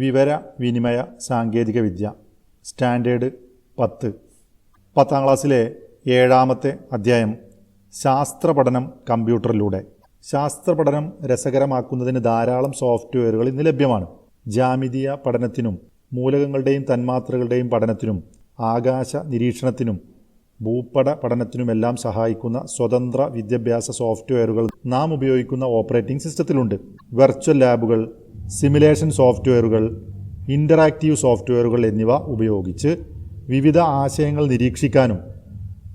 വിവര വിനിമയ സാങ്കേതികവിദ്യ സ്റ്റാൻഡേർഡ് പത്ത്. പത്താം ക്ലാസ്സിലെ ഏഴാമത്തെ അധ്യായം ശാസ്ത്ര പഠനം കമ്പ്യൂട്ടറിലൂടെ. ശാസ്ത്ര പഠനം രസകരമാക്കുന്നതിന് ധാരാളം സോഫ്റ്റ്വെയറുകൾ ഇന്ന് ലഭ്യമാണ്. ജാമിതീയ പഠനത്തിനും മൂലകങ്ങളുടെയും തന്മാത്രകളുടെയും പഠനത്തിനും ആകാശ നിരീക്ഷണത്തിനും ഭൂപട പഠനത്തിനുമെല്ലാം സഹായിക്കുന്ന സ്വതന്ത്ര വിദ്യാഭ്യാസ സോഫ്റ്റ്വെയറുകൾ നാം ഉപയോഗിക്കുന്ന ഓപ്പറേറ്റിംഗ് സിസ്റ്റത്തിലുണ്ട്. വെർച്വൽ ലാബുകൾ സിമുലേഷൻ സോഫ്റ്റ്വെയറുകൾ ഇന്ററാക്റ്റീവ് സോഫ്റ്റ്വെയറുകൾ എന്നിവ ഉപയോഗിച്ച് വിവിധ ആശയങ്ങൾ നിരീക്ഷിക്കാനും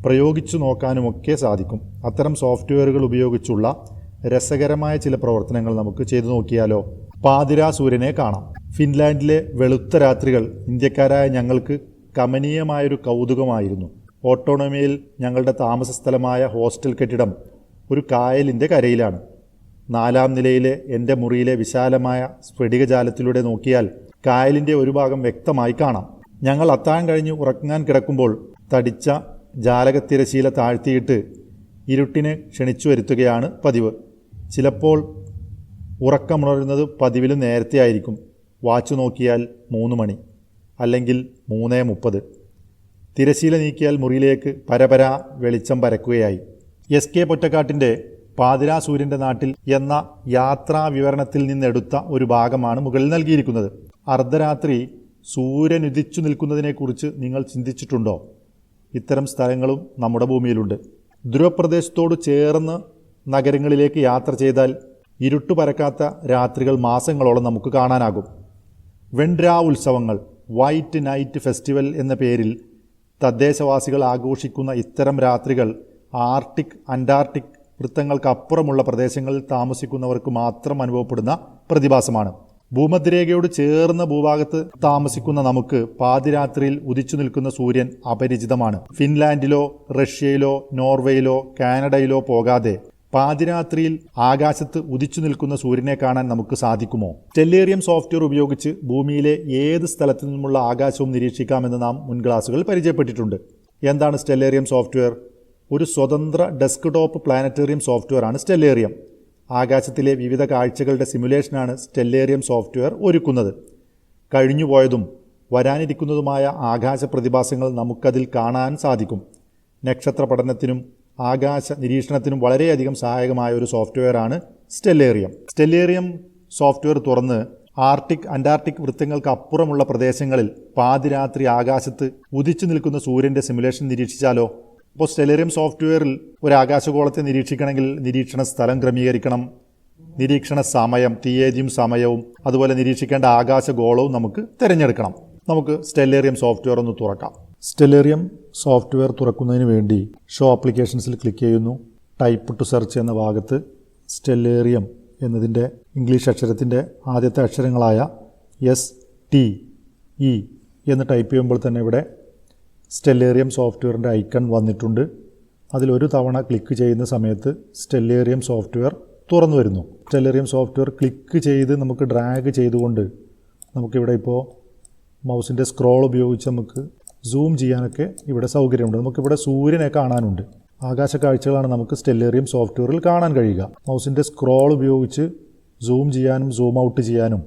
പ്രയോഗിച്ചു നോക്കാനുമൊക്കെ സാധിക്കും. അത്തരം സോഫ്റ്റ്വെയറുകൾ ഉപയോഗിച്ചുള്ള രസകരമായ ചില പ്രവർത്തനങ്ങൾ നമുക്ക് ചെയ്തു നോക്കിയാലോ? പാതിരാ സൂര്യനെ കാണാം. ഫിൻലാൻഡിലെ വെളുത്ത രാത്രികൾ ഇന്ത്യക്കാരായ ഞങ്ങൾക്ക് കമനീയമായൊരു കൗതുകമായിരുന്നു. ഓട്ടോണമിയിൽ ഞങ്ങളുടെ താമസ സ്ഥലമായ ഹോസ്റ്റൽ കെട്ടിടം ഒരു കായലിന്റെ കരയിലാണ്. നാലാം നിലയിലെ എന്റെ മുറിയിലെ വിശാലമായ സ്ഫടികജാലത്തിലൂടെ നോക്കിയാൽ കായലിന്റെ ഒരു ഭാഗം വ്യക്തമായി കാണാം. ഞങ്ങൾ അത്താഴം കഴിഞ്ഞ് ഉറങ്ങാൻ കിടക്കുമ്പോൾ തടിച്ച ജാലകത്തിരശീല താഴ്ത്തിയിട്ട് ഇരുട്ടിനെ ക്ഷണിച്ചു വരുത്തുകയാണ് പതിവ്. ചിലപ്പോൾ ഉറക്കമുണരുന്നത് പതിവിലും നേരത്തെ ആയിരിക്കും. വാച്ച് നോക്കിയാൽ മൂന്ന് മണി അല്ലെങ്കിൽ മൂന്നേ മുപ്പത്. തിരശീല നീക്കിയാൽ മുറിയിലേക്ക് പരപര വെളിച്ചം പരക്കുകയായി. എസ് കെ പൊറ്റക്കാട്ടിന്റെ പാതിരാ സൂര്യന്റെ നാട്ടിൽ എന്ന യാത്രാ വിവരണത്തിൽ നിന്നെടുത്ത ഒരു ഭാഗമാണ് മുകളിൽ നൽകിയിരിക്കുന്നത്. അർദ്ധരാത്രി സൂര്യൻ ഉദിച്ചു നിൽക്കുന്നതിനെക്കുറിച്ച് നിങ്ങൾ ചിന്തിച്ചിട്ടുണ്ടോ? ഇത്തരം സ്ഥലങ്ങളും നമ്മുടെ ഭൂമിയിലുണ്ട്. ധ്രുവപ്രദേശത്തോട് ചേർന്ന് നഗരങ്ങളിലേക്ക് യാത്ര ചെയ്താൽ ഇരുട്ടു പരക്കാത്ത രാത്രികൾ മാസങ്ങളോളം നമുക്ക് കാണാനാകും. വെൺരാ ഉത്സവങ്ങൾ വൈറ്റ് നൈറ്റ് ഫെസ്റ്റിവൽ എന്ന പേരിൽ തദ്ദേശവാസികൾ ആഘോഷിക്കുന്ന ഇത്തരം രാത്രികൾ ആർട്ടിക് അന്റാർട്ടിക് വൃത്തങ്ങൾക്കപ്പുറമുള്ള പ്രദേശങ്ങളിൽ താമസിക്കുന്നവർക്ക് മാത്രം അനുഭവപ്പെടുന്ന പ്രതിഭാസമാണ്. ഭൂമധ്യരേഖയോട് ചേർന്ന ഭൂഭാഗത്ത് താമസിക്കുന്ന നമുക്ക് പാതിരാത്രിയിൽ ഉദിച്ചു നിൽക്കുന്ന സൂര്യൻ അപരിചിതമാണ്. ഫിൻലാൻഡിലോ റഷ്യയിലോ നോർവേയിലോ കാനഡയിലോ പോകാതെ പാതിരാത്രിയിൽ ആകാശത്ത് ഉദിച്ചു നിൽക്കുന്ന സൂര്യനെ കാണാൻ നമുക്ക് സാധിക്കുമോ? ടെല്ലേറിയം സോഫ്റ്റ്വെയർ ഉപയോഗിച്ച് ഭൂമിയിലെ ഏത് സ്ഥലത്തു നിന്നുമുള്ള ആകാശവും നിരീക്ഷിക്കാമെന്ന് നാം മുൻ ക്ലാസ്സുകൾ പരിചയപ്പെട്ടിട്ടുണ്ട്. എന്താണ് സ്റ്റെല്ലേറിയം സോഫ്റ്റ്വെയർ? ഒരു സ്വതന്ത്ര ഡെസ്ക്ടോപ്പ് പ്ലാനറ്റേറിയം സോഫ്റ്റ്വെയർ ആണ് സ്റ്റെല്ലേറിയം. ആകാശത്തിലെ വിവിധ കാഴ്ചകളുടെ സിമുലേഷനാണ് സ്റ്റെല്ലേറിയം സോഫ്റ്റ്വെയർ ഒരുക്കുന്നത്. കഴിഞ്ഞുപോയതും വരാനിരിക്കുന്നതുമായ ആകാശ പ്രതിഭാസങ്ങൾ നമുക്കതിൽ കാണാൻ സാധിക്കും. നക്ഷത്ര പഠനത്തിനും ആകാശ നിരീക്ഷണത്തിനും വളരെയധികം സഹായകമായ ഒരു സോഫ്റ്റ്വെയർ ആണ് സ്റ്റെല്ലേറിയം സ്റ്റെല്ലേറിയം സോഫ്റ്റ്വെയർ തുറന്ന് ആർട്ടിക് അന്റാർട്ടിക് വൃത്തങ്ങൾക്ക് അപ്പുറമുള്ള പ്രദേശങ്ങളിൽ പാതിരാത്രി ആകാശത്ത് ഉദിച്ചു നിൽക്കുന്ന സൂര്യന്റെ സിമുലേഷൻ നിരീക്ഷിച്ചാലോ? ഇപ്പോൾ സ്റ്റെല്ലേറിയം സോഫ്റ്റ്വെയറിൽ ഒരു ആകാശഗോളത്തെ നിരീക്ഷിക്കണമെങ്കിൽ നിരീക്ഷണ സ്ഥലം ക്രമീകരിക്കണം. നിരീക്ഷണ സമയം തീയതിയും സമയവും അതുപോലെ നിരീക്ഷിക്കേണ്ട ആകാശഗോളവും നമുക്ക് തിരഞ്ഞെടുക്കണം. നമുക്ക് സ്റ്റെല്ലേറിയം സോഫ്റ്റ്വെയർ ഒന്ന് തുറക്കാം. സ്റ്റെല്ലേറിയം സോഫ്റ്റ്വെയർ തുറക്കുന്നതിന് വേണ്ടി ഷോ ആപ്ലിക്കേഷൻസിൽ ക്ലിക്ക് ചെയ്യുന്നു. ടൈപ്പ് ടു സെർച്ച് എന്ന ഭാഗത്ത് സ്റ്റെല്ലേറിയം എന്നതിന്റെ ഇംഗ്ലീഷ് അക്ഷരത്തിന്റെ ആദ്യത്തെ അക്ഷരങ്ങളായ എസ് ടി ഇ എന്ന് ടൈപ്പ് ചെയ്യുമ്പോൾ തന്നെ ഇവിടെ സ്റ്റെല്ലേറിയം സോഫ്റ്റ്വെയറിന്റെ ഐക്കൺ വന്നിട്ടുണ്ട്. അതിലൊരു തവണ ക്ലിക്ക് ചെയ്യുന്ന സമയത്ത് സ്റ്റെല്ലേറിയം സോഫ്റ്റ്വെയർ തുറന്നു വരുന്നു. സ്റ്റെല്ലേറിയം സോഫ്റ്റ്വെയർ ക്ലിക്ക് ചെയ്ത് നമുക്ക് ഡ്രാഗ് ചെയ്തുകൊണ്ട് നമുക്കിവിടെ ഇപ്പോൾ മൗസിന്റെ സ്ക്രോൾ ഉപയോഗിച്ച് നമുക്ക് സൂം ചെയ്യാനൊക്കെ ഇവിടെ സൗകര്യമുണ്ട്. നമുക്കിവിടെ സൂര്യനെ കാണാനുണ്ട്. ആകാശ കാഴ്ചകളാണ് നമുക്ക് സ്റ്റെല്ലേറിയം സോഫ്റ്റ്വെയറിൽ കാണാൻ കഴിയുക. മൗസിന്റെ സ്ക്രോൾ ഉപയോഗിച്ച് സൂം ചെയ്യാനും സൂം ഔട്ട് ചെയ്യാനും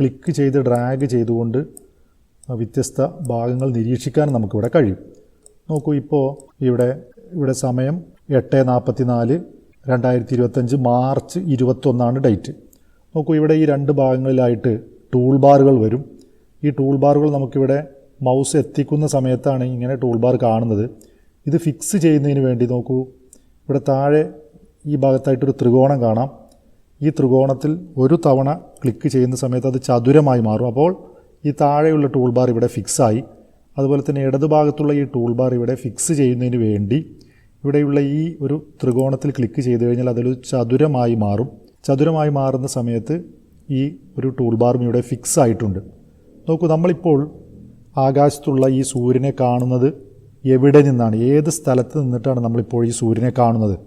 ക്ലിക്ക് ചെയ്ത് ഡ്രാഗ് ചെയ്തുകൊണ്ട് വ്യത്യസ്ത ഭാഗങ്ങൾ നിരീക്ഷിക്കാൻ നമുക്കിവിടെ കഴിയും. നോക്കൂ ഇപ്പോൾ ഇവിടെ ഇവിടെ സമയം എട്ട് നാൽപ്പത്തി നാല് രണ്ടായിരത്തി ഇരുപത്തഞ്ച് മാർച്ച് ഇരുപത്തൊന്നാണ് ഡേറ്റ്. നോക്കൂ ഇവിടെ ഈ രണ്ട് ഭാഗങ്ങളിലായിട്ട് ടൂൾ ബാറുകൾ വരും. ഈ ടൂൾ ബാറുകൾ നമുക്കിവിടെ മൗസ് എത്തിക്കുന്ന സമയത്താണ് ഇങ്ങനെ ടൂൾ ബാർ കാണുന്നത്. ഇത് ഫിക്സ് ചെയ്യുന്നതിന് വേണ്ടി നോക്കൂ. ഇവിടെ താഴെ ഈ ഭാഗത്തായിട്ടൊരു ത്രികോണം കാണാം. ഈ ത്രികോണത്തിൽ ഒരു തവണ ക്ലിക്ക് ചെയ്യുന്ന സമയത്ത് അത് ചതുരമായി മാറും. അപ്പോൾ ഈ താഴെയുള്ള ടൂൾ ബാർ ഇവിടെ ഫിക്സായി അതുപോലെ തന്നെ ഇടതുഭാഗത്തുള്ള ഈ ടൂൾ ബാർ ഇവിടെ ഫിക്സ് ചെയ്യുന്നതിന് വേണ്ടി ഇവിടെയുള്ള ഈ ഒരു ത്രികോണത്തിൽ ക്ലിക്ക് ചെയ്ത് കഴിഞ്ഞാൽ അതൊരു ചതുരമായി മാറും. ചതുരമായി മാറുന്ന സമയത്ത് ഈ ഒരു ടൂൾ ബാറും ഇവിടെ ഫിക്സ് ആയിട്ടുണ്ട്. നോക്കൂ നമ്മളിപ്പോൾ ആകാശത്തുള്ള ഈ സൂര്യനെ കാണുന്നത് എവിടെ നിന്നാണ്? ഏത് സ്ഥലത്ത് നിന്നിട്ടാണ് നമ്മളിപ്പോൾ ഈ സൂര്യനെ കാണുന്നത്?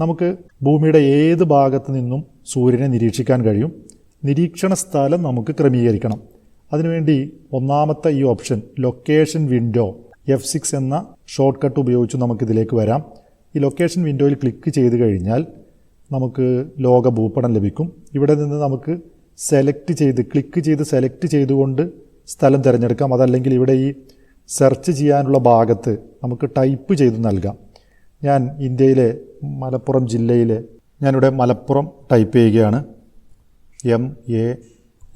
നമുക്ക് ഭൂമിയുടെ ഏത് ഭാഗത്ത് നിന്നും സൂര്യനെ നിരീക്ഷിക്കാൻ കഴിയും? നിരീക്ഷണ സ്ഥലം നമുക്ക് ക്രമീകരിക്കണം. അതിനുവേണ്ടി ഒന്നാമത്തെ ഈ option location window F six എന്ന ഷോർട്ട് കട്ട് ഉപയോഗിച്ച് നമുക്കിതിലേക്ക് വരാം. ഈ ലൊക്കേഷൻ വിൻഡോയിൽ ക്ലിക്ക് ചെയ്ത് കഴിഞ്ഞാൽ നമുക്ക് ലോക ഭൂപടം ലഭിക്കും. ഇവിടെ നിന്ന് നമുക്ക് സെലക്ട് ചെയ്ത് ക്ലിക്ക് ചെയ്ത് സെലക്ട് ചെയ്തുകൊണ്ട് സ്ഥലം തിരഞ്ഞെടുക്കാം. അതല്ലെങ്കിൽ ഇവിടെ ഈ സെർച്ച് ചെയ്യാനുള്ള ഭാഗത്ത് നമുക്ക് ടൈപ്പ് ചെയ്ത് നൽകാം. ഞാൻ ഇന്ത്യയിലെ മലപ്പുറം ജില്ലയിലെ ഞാനിവിടെ മലപ്പുറം ടൈപ്പ് ചെയ്യുകയാണ്. M A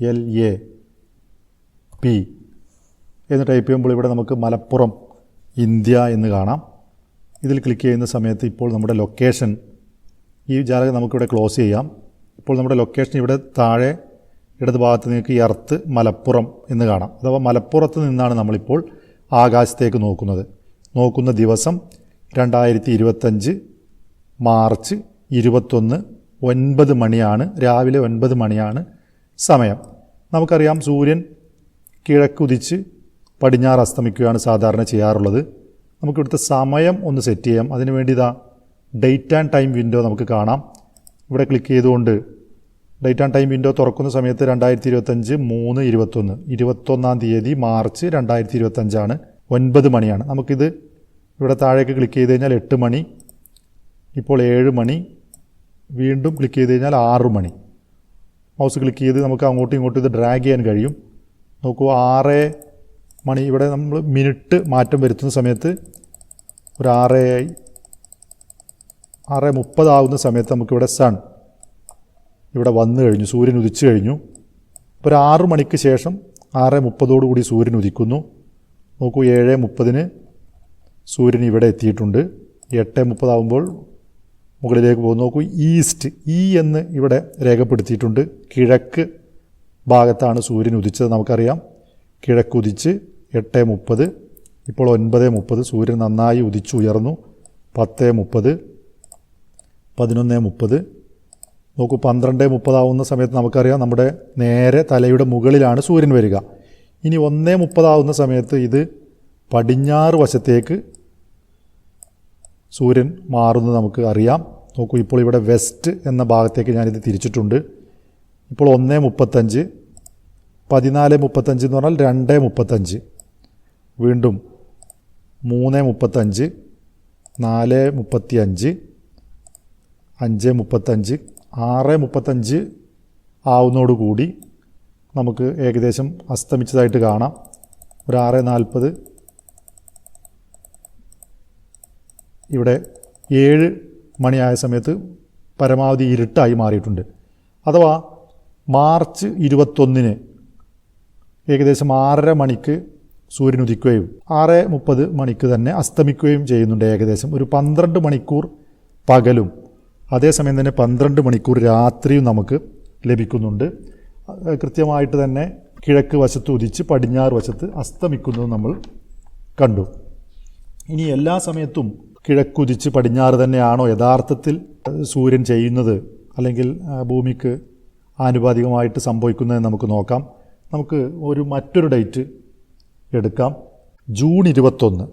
L A P എന്ന് ടൈപ്പ് ചെയ്യുമ്പോൾ ഇവിടെ നമുക്ക് മലപ്പുറം ഇന്ത്യ എന്ന് കാണാം. ഇതിൽ ക്ലിക്ക് ചെയ്യുന്ന സമയത്ത് ഇപ്പോൾ നമ്മുടെ ലൊക്കേഷൻ ഈ ജാലകം നമുക്കിവിടെ ക്ലോസ് ചെയ്യാം. ഇപ്പോൾ നമ്മുടെ ലൊക്കേഷൻ ഇവിടെ താഴെ ഇടത് ഭാഗത്ത് നിങ്ങൾക്ക് എർത്ത് മലപ്പുറം എന്ന് കാണാം. അഥവാ മലപ്പുറത്ത് നിന്നാണ് നമ്മളിപ്പോൾ ആകാശത്തേക്ക് നോക്കുന്നത്. നോക്കുന്ന ദിവസം രണ്ടായിരത്തി ഇരുപത്തഞ്ച് മാർച്ച് ഇരുപത്തൊന്ന് ഒൻപത് മണിയാണ് രാവിലെ ഒൻപത് മണിയാണ് സമയം. നമുക്കറിയാം സൂര്യൻ കിഴക്കുതിച്ച് പടിഞ്ഞാറ് അസ്തമിക്കുകയാണ് സാധാരണ ചെയ്യാറുള്ളത്. നമുക്കിവിടുത്തെ സമയം ഒന്ന് സെറ്റ് ചെയ്യാം. അതിനുവേണ്ടി ഇതാ ഡേറ്റ് ആൻഡ് ടൈം വിൻഡോ നമുക്ക് കാണാം. ഇവിടെ ക്ലിക്ക് ചെയ്തുകൊണ്ട് ഡേറ്റ് ആൻഡ് ടൈം വിൻഡോ തുറക്കുന്ന സമയത്ത് രണ്ടായിരത്തി ഇരുപത്തഞ്ച് മൂന്ന് ഇരുപത്തൊന്ന്. ഇരുപത്തൊന്നാം തീയതി മാർച്ച് രണ്ടായിരത്തി ഇരുപത്തഞ്ചാണ് ഒൻപത് മണിയാണ്. നമുക്കിത് ഇവിടെ താഴേക്ക് ക്ലിക്ക് ചെയ്ത് കഴിഞ്ഞാൽ എട്ട് മണി. ഇപ്പോൾ ഏഴ് മണി. വീണ്ടും ക്ലിക്ക് ചെയ്ത് കഴിഞ്ഞാൽ ആറ് മണി. മൗസ് ക്ലിക്ക് ചെയ്ത് നമുക്ക് അങ്ങോട്ടും ഇങ്ങോട്ടും ഇത് ഡ്രാഗ് ചെയ്യാൻ കഴിയും. നോക്കൂ ആറ് മണി. ഇവിടെ നമ്മൾ മിനിറ്റ് മാറ്റം വരുത്തുന്ന സമയത്ത് ഒരു ആറ് ആറ് മുപ്പതാവുന്ന സമയത്ത് നമുക്കിവിടെ സൺ ഇവിടെ വന്നു കഴിഞ്ഞു സൂര്യൻ ഉദിച്ചു കഴിഞ്ഞു. ഒരു ആറ് മണിക്ക് ശേഷം ആറ് മുപ്പതോടുകൂടി സൂര്യൻ ഉദിക്കുന്നു. നോക്കൂ ഏഴ് മുപ്പതിന് സൂര്യൻ ഇവിടെ എത്തിയിട്ടുണ്ട്. എട്ട് മുപ്പതാവുമ്പോൾ മുകളിലേക്ക് പോകും നോക്കൂ ഈസ്റ്റ് ഈ എന്ന് ഇവിടെ രേഖപ്പെടുത്തിയിട്ടുണ്ട്. കിഴക്ക് ഭാഗത്താണ് സൂര്യൻ ഉദിച്ചത് നമുക്കറിയാം. കിഴക്കുദിച്ച് എട്ട് മുപ്പത് ഇപ്പോൾ ഒൻപത് മുപ്പത് സൂര്യൻ നന്നായി ഉദിച്ചുയർന്നു. പത്ത് മുപ്പത് പതിനൊന്ന് മുപ്പത് നോക്കൂ പന്ത്രണ്ട് മുപ്പതാവുന്ന സമയത്ത് നമുക്കറിയാം നമ്മുടെ നേരെ തലയുടെ മുകളിലാണ് സൂര്യൻ വരിക. ഇനി ഒന്നേ മുപ്പതാവുന്ന സമയത്ത് ഇത് പടിഞ്ഞാറ് വശത്തേക്ക് സൂര്യൻ മാറുന്നത് നമുക്ക് അറിയാം. നോക്കൂ ഇപ്പോൾ ഇവിടെ വെസ്റ്റ് എന്ന ഭാഗത്തേക്ക് ഞാനിത് തിരിച്ചിട്ടുണ്ട്. ഇപ്പോൾ ഒന്നേ മുപ്പത്തഞ്ച് പതിനാല് മുപ്പത്തഞ്ച് എന്ന് പറഞ്ഞാൽ രണ്ട് മുപ്പത്തഞ്ച്. വീണ്ടും മൂന്ന് മുപ്പത്തഞ്ച് നാല് മുപ്പത്തി അഞ്ച് അഞ്ച് മുപ്പത്തഞ്ച് ആറ് മുപ്പത്തഞ്ച് ആവുന്നതോടുകൂടി നമുക്ക് ഏകദേശം അസ്തമിച്ചതായിട്ട് കാണാം. ഒരു ആറ് നാൽപ്പത്. ഇവിടെ ഏഴ് മണിയായ സമയത്ത് പരമാവധി ഇരുട്ടായി മാറിയിട്ടുണ്ട്. അഥവാ മാർച്ച് ഇരുപത്തൊന്നിന് ഏകദേശം ആറര മണിക്ക് സൂര്യൻ ഉദിക്കുകയും ആറ് മുപ്പത് മണിക്ക് തന്നെ അസ്തമിക്കുകയും ചെയ്യുന്നുണ്ട് ഏകദേശം. ഒരു പന്ത്രണ്ട് മണിക്കൂർ പകലും അതേസമയം തന്നെ പന്ത്രണ്ട് മണിക്കൂർ രാത്രിയും നമുക്ക് ലഭിക്കുന്നുണ്ട്. കൃത്യമായിട്ട് തന്നെ കിഴക്ക് വശത്ത് ഉദിച്ച് പടിഞ്ഞാറ് വശത്ത് അസ്തമിക്കുന്നത് നമ്മൾ കണ്ടു. ഇനി എല്ലാ സമയത്തും കിഴക്കുതിച്ച് പടിഞ്ഞാറ് തന്നെയാണോ യഥാർത്ഥത്തിൽ സൂര്യൻ ചെയ്യുന്നത്? അല്ലെങ്കിൽ ഭൂമിക്ക് ആനുപാതികമായിട്ട് സംഭവിക്കുന്നതെന്ന് നമുക്ക് നോക്കാം. നമുക്ക് ഒരു മറ്റൊരു ഡേറ്റ് എടുക്കാം. ജൂൺ ഇരുപത്തൊന്ന്.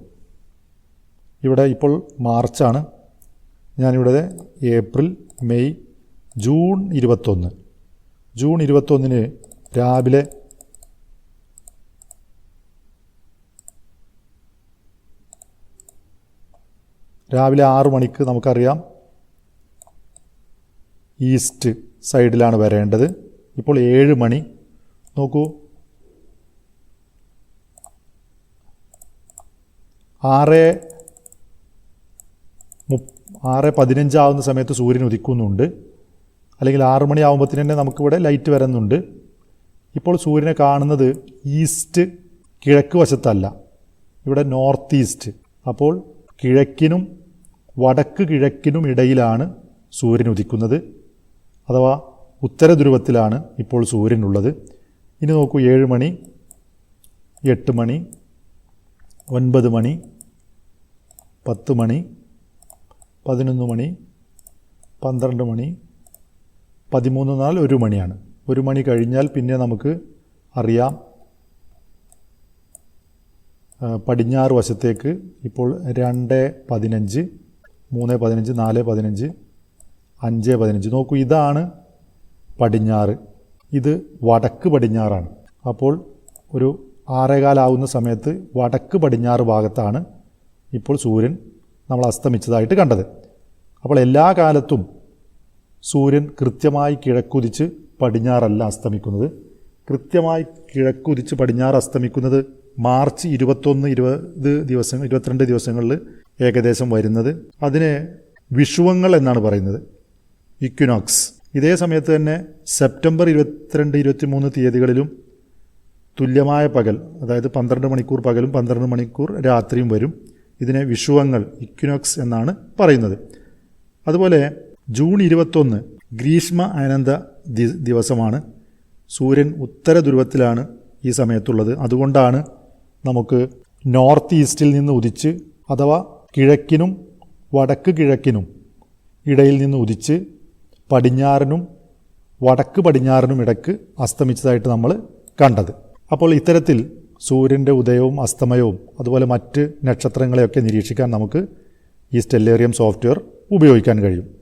ഇവിടെ ഇപ്പോൾ മാർച്ചാണ്. ഞാനിവിടെ ഏപ്രിൽ മെയ് ജൂൺ ഇരുപത്തൊന്ന്. ജൂൺ ഇരുപത്തൊന്നിന് രാവിലെ രാവിലെ ആറ് മണിക്ക് നമുക്കറിയാം ഈസ്റ്റ് സൈഡിലാണ് വരേണ്ടത്. ഇപ്പോൾ ഏഴ് മണി. നോക്കൂ. ആറ് മുപ്പ് ആറ് പതിനഞ്ചാവുന്ന സമയത്ത് സൂര്യൻ ഉദിക്കുന്നുണ്ട്. അല്ലെങ്കിൽ ആറ് മണിയാകുമ്പോഴത്തേന് തന്നെ നമുക്കിവിടെ ലൈറ്റ് വരുന്നുണ്ട്. ഇപ്പോൾ സൂര്യനെ കാണുന്നത് ഈസ്റ്റ് കിഴക്ക് വശത്തല്ല. ഇവിടെ നോർത്ത് ഈസ്റ്റ് അപ്പോൾ കിഴക്കിനും വടക്ക് കിഴക്കിനും ഇടയിലാണ് സൂര്യൻ ഉദിക്കുന്നത്. അഥവാ ഉത്തര ധ്രുവത്തിലാണ് ഇപ്പോൾ സൂര്യനുള്ളത് ഇനി നോക്കൂ ഏഴ് മണി എട്ട് മണി ഒൻപത് മണി പത്ത് മണി പതിനൊന്ന് മണി പന്ത്രണ്ട് മണി പതിമൂന്ന് നാൾ ഒരു മണിയാണ്. ഒരു മണി കഴിഞ്ഞാൽ പിന്നെ നമുക്ക് അറിയാം പടിഞ്ഞാറ് വശത്തേക്ക് ഇപ്പോൾ രണ്ട് പതിനഞ്ച് മൂന്ന് പതിനഞ്ച് നാല് പതിനഞ്ച് അഞ്ച് പതിനഞ്ച്. നോക്കൂ ഇതാണ് പടിഞ്ഞാറ്. ഇത് വടക്ക് പടിഞ്ഞാറാണ്. അപ്പോൾ ഒരു ആറേകാലാവുന്ന സമയത്ത് വടക്ക് പടിഞ്ഞാറ് ഭാഗത്താണ് ഇപ്പോൾ സൂര്യൻ നമ്മൾ അസ്തമിച്ചതായിട്ട് കണ്ടത്. അപ്പോൾ എല്ലാ കാലത്തും സൂര്യൻ കൃത്യമായി കിഴക്കുതിച്ച് പടിഞ്ഞാറല്ല അസ്തമിക്കുന്നത്. കൃത്യമായി കിഴക്കുതിച്ച് പടിഞ്ഞാറ് അസ്തമിക്കുന്നത് മാർച്ച് ഇരുപത്തൊന്ന് ഇരുപത് ദിവസം ഇരുപത്തിരണ്ട് ദിവസങ്ങളിൽ ഏകദേശം വരുന്നത്. അതിന് വിഷുവങ്ങൾ എന്നാണ് പറയുന്നത്. ഇക്വിനോക്സ്. ഇതേ സമയത്ത് തന്നെ സെപ്റ്റംബർ ഇരുപത്തിരണ്ട് ഇരുപത്തി മൂന്ന് തീയതികളിലും തുല്യമായ പകൽ അതായത് പന്ത്രണ്ട് മണിക്കൂർ പകലും പന്ത്രണ്ട് മണിക്കൂർ രാത്രിയും വരും. ഇതിനെ വിഷുവങ്ങൾ ഇക്വിനോക്സ് എന്നാണ് പറയുന്നത്. അതുപോലെ ജൂൺ ഇരുപത്തൊന്ന് ഗ്രീഷ്മ ആനന്ദ ദിവസമാണ്. സൂര്യൻ ഉത്തര ധ്രുവത്തിലാണ് ഈ സമയത്തുള്ളത്. അതുകൊണ്ടാണ് നമുക്ക് നോർത്ത് ഈസ്റ്റിൽ നിന്ന് ഉദിച്ച് അഥവാ കിഴക്കിനും വടക്ക് കിഴക്കിനും ഇടയിൽ നിന്ന് ഉദിച്ച് പടിഞ്ഞാറിനും വടക്ക് പടിഞ്ഞാറിനും ഇടയ്ക്ക് അസ്തമിച്ചതായിട്ട് നമ്മൾ കണ്ടത്. അപ്പോൾ ഇത്തരത്തിൽ സൂര്യന്റെ ഉദയവും അസ്തമയവും അതുപോലെ മറ്റ് നക്ഷത്രങ്ങളെയൊക്കെ നിരീക്ഷിക്കാൻ നമുക്ക് ഈ സ്റ്റെല്ലേറിയം സോഫ്റ്റ്വെയർ ഉപയോഗിക്കാൻ കഴിയും.